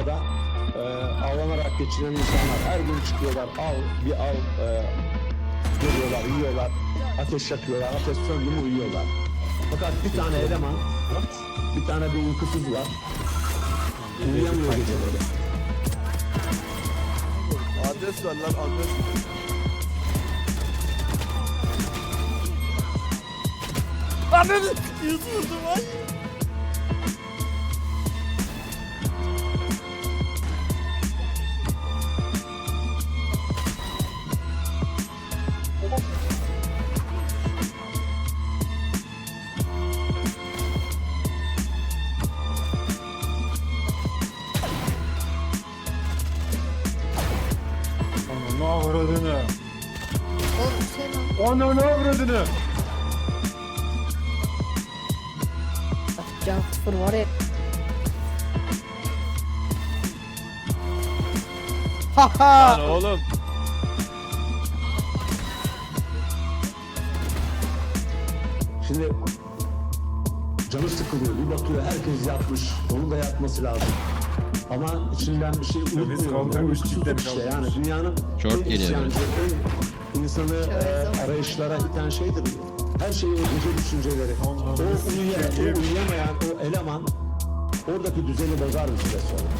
burada e, avlanarak geçiren insanlar her gün çıkıyorlar al bir al e, geliyorlar yiyorlar ateş yakıyorlar ateş söndü mü uyuyorlar. Fakat bir tane eleman bir tane bir uykusuz var uyuyamıyor geceleri. Adres ver lan adres. Ananı yuturdum ay. Şey lan. Ananı avradını. Can sıfır var ya. Lan oğlum. Şimdi canı sıkılıyor bir bakıyor herkes yatmış onun da yatması lazım. Ama içinden bir şey uyutmuyor. kaldırmış, Uykusuzluk çiftleri işte yani dünyanın Short en geliyor isyancı, en insanı e, arayışlara iten şeydir. Her şeyi gece düşünceleri. O, uyuyan, o uyuyamayan o eleman oradaki düzeni bozar bir süre sonra.